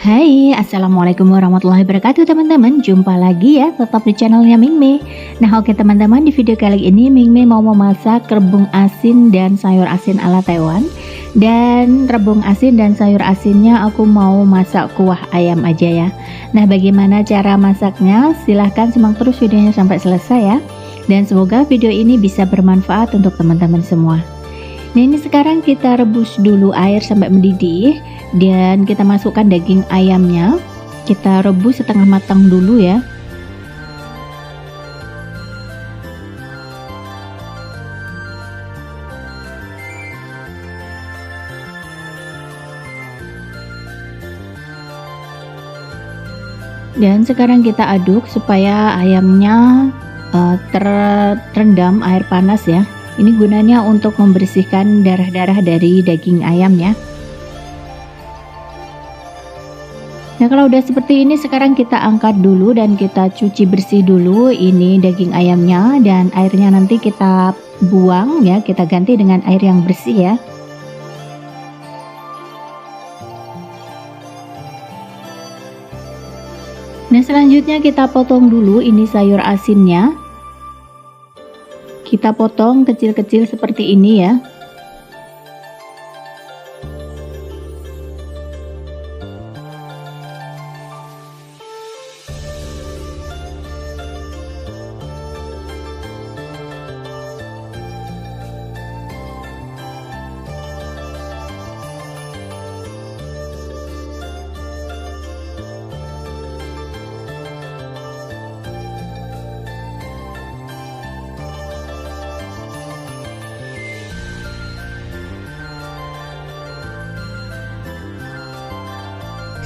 Assalamualaikum warahmatullahi wabarakatuh teman-teman. Jumpa lagi ya tetap di channelnya Mingme Nah oke teman-teman di video kali ini Mingme mau memasak rebung asin dan sayur asin ala Taiwan. Dan rebung asin dan sayur asinnya aku mau masak kuah ayam aja ya. Nah bagaimana cara masaknya? Silahkan simak terus videonya sampai selesai ya. Dan semoga video ini bisa bermanfaat untuk teman-teman semua. Nah ini sekarang kita rebus dulu air sampai mendidih dan kita masukkan daging ayamnya. Kita rebus setengah matang dulu ya. Dan sekarang kita aduk supaya ayamnya uh, terendam air panas ya. Ini gunanya untuk membersihkan darah-darah dari daging ayam ya. Nah kalau udah seperti ini sekarang kita angkat dulu dan kita cuci bersih dulu ini daging ayamnya dan airnya nanti kita buang ya. Kita ganti dengan air yang bersih ya. Nah selanjutnya kita potong dulu ini sayur asinnya. Kita potong kecil-kecil seperti ini ya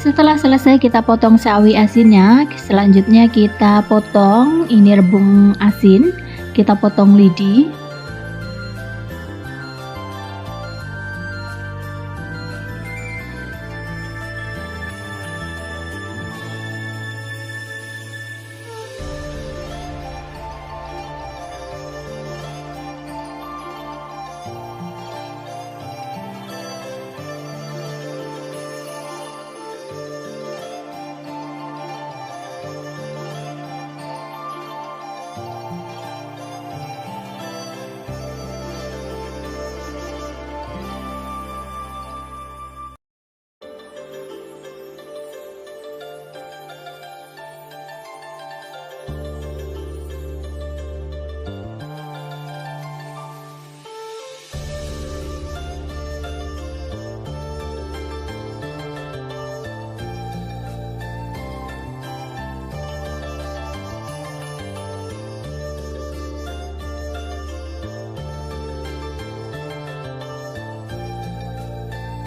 Setelah selesai kita potong sawi asinnya, selanjutnya kita potong ini rebung asin, kita potong lidi.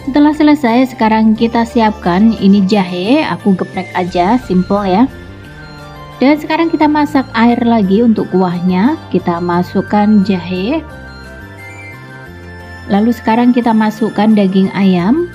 Setelah selesai sekarang kita siapkan ini jahe. Aku geprek aja simple ya. Dan sekarang kita masak air lagi untuk kuahnya. Kita masukkan jahe. Lalu sekarang kita masukkan daging ayam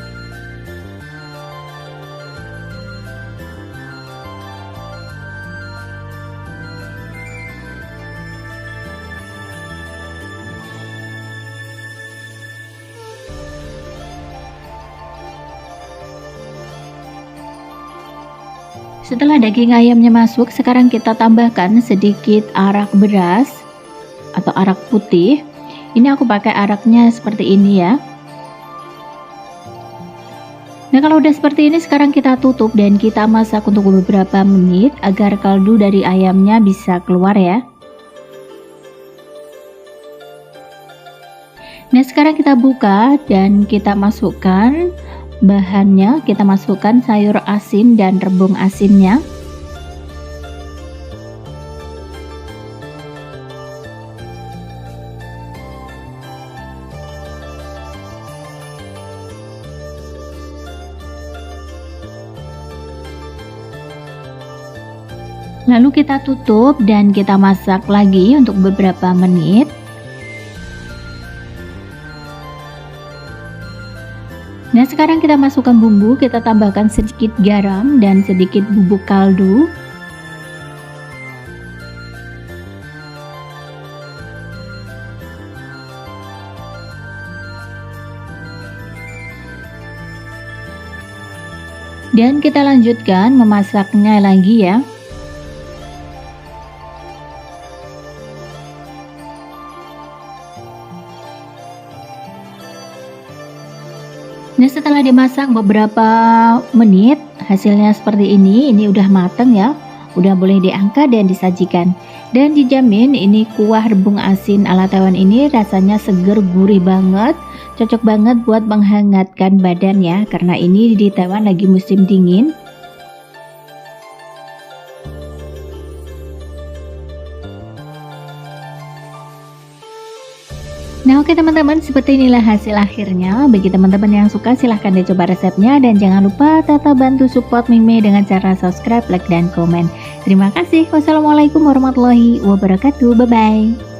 Setelah daging ayamnya masuk, sekarang kita tambahkan sedikit arak beras atau arak putih. Ini aku pakai araknya seperti ini ya. Nah kalau udah seperti ini sekarang kita tutup dan kita masak untuk beberapa menit agar kaldu dari ayamnya bisa keluar ya. Nah sekarang kita buka dan kita masukkan Bahannya kita masukkan sayur asin dan rebung asinnya. Lalu kita tutup dan kita masak lagi untuk beberapa menit. Nah sekarang kita masukkan bumbu, kita tambahkan sedikit garam dan sedikit bubuk kaldu. Dan kita lanjutkan memasaknya lagi ya. Nah setelah dimasak beberapa menit hasilnya seperti ini. Ini udah mateng ya. Udah boleh diangkat dan disajikan. Dan dijamin ini kuah rebung asin ala Taiwan ini rasanya seger gurih banget. Cocok banget buat menghangatkan badan ya karena ini di Taiwan lagi musim dingin oke teman-teman seperti inilah hasil akhirnya. Bagi teman-teman yang suka silahkan dicoba resepnya. Dan jangan lupa tetap bantu support Mime dengan cara subscribe, like, dan komen. Terima kasih. Wassalamualaikum warahmatullahi wabarakatuh. Bye-bye